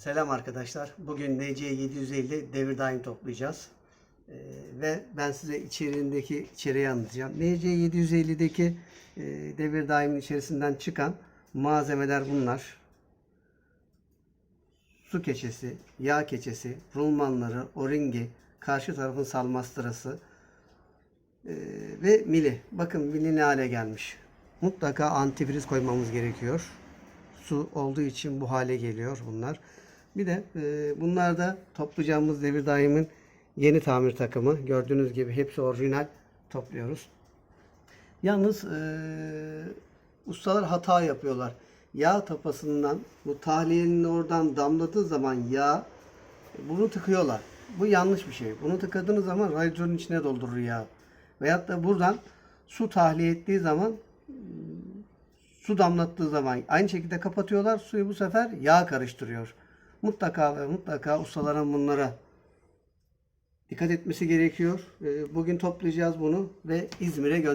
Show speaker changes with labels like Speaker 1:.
Speaker 1: Selam arkadaşlar. Bugün NC 750 devir daim toplayacağız. Ee, ve ben size içeriğindeki içeriği anlatacağım. NC 750'deki e, devir daimin içerisinden çıkan malzemeler bunlar. Su keçesi, yağ keçesi, rulmanları, oringi, karşı tarafın salmastırası e, ve mili. Bakın mili ne hale gelmiş. Mutlaka antifriz koymamız gerekiyor su olduğu için bu hale geliyor bunlar. Bir de e, bunlar da toplayacağımız devir daimin yeni tamir takımı. Gördüğünüz gibi hepsi orijinal topluyoruz. Yalnız e, ustalar hata yapıyorlar. Yağ tapasından bu tahliyenin oradan damladığı zaman yağ bunu tıkıyorlar. Bu yanlış bir şey. Bunu tıkadığınız zaman radyatörün içine doldurur yağ. Veyahut da buradan su tahliye ettiği zaman su damlattığı zaman aynı şekilde kapatıyorlar. Suyu bu sefer yağ karıştırıyor. Mutlaka ve mutlaka ustaların bunlara dikkat etmesi gerekiyor. Ee, Bugün toplayacağız bunu ve İzmir'e göndereceğiz.